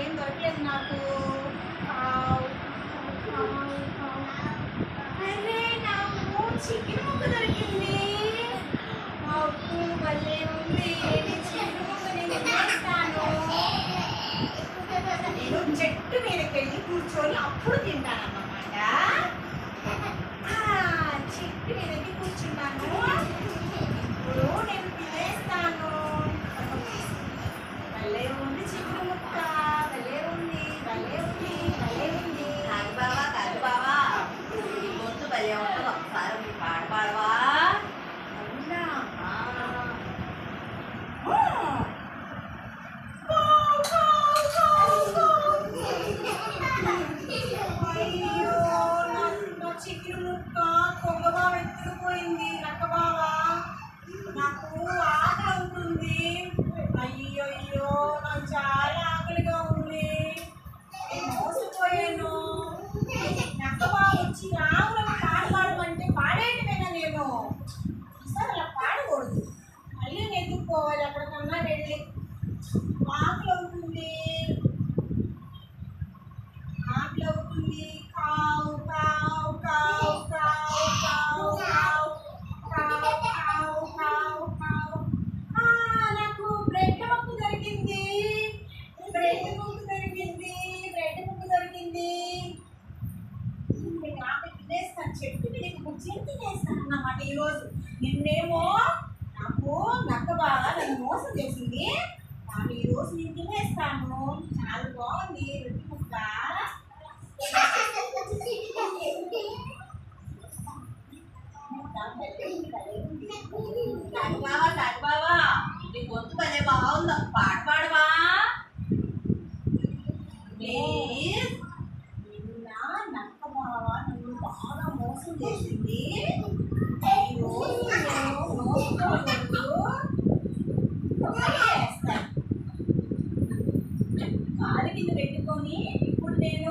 ఏం దొరికేది నాకు. అరే నా చికెన్ ముక్క దొరికింది. అప్పు భలే ఉంది. చికెన్ ముక్క నేను నేను చెట్టు మీదకి వెళ్ళి కూర్చొని అప్పుడు తింటానన్నమాట. భలే చికెన్ ముక్క కొంగ బావ ఎత్తుకుపోయింది రక్క బావ నాకు ఆకలి అవుతుంది తినేస్తాను అన్నమాట ఈరోజు నిన్నేమో నాకు నక్క బాగా నన్ను మోసం చేసింది. కానీ ఈరోజు నేను తినేస్తాను. చాలా బాగుంది. రొట్టి ముక్క. బావా కాదు బావా. నీ గొంతు భలే బాగుంది. పాట పాడవా? ప్లీజ్. నిన్న నక్క బావా నన్ను బాగా మోసం చేసింది. కాలు కింద పెట్టుకొని ఇప్పుడు నేను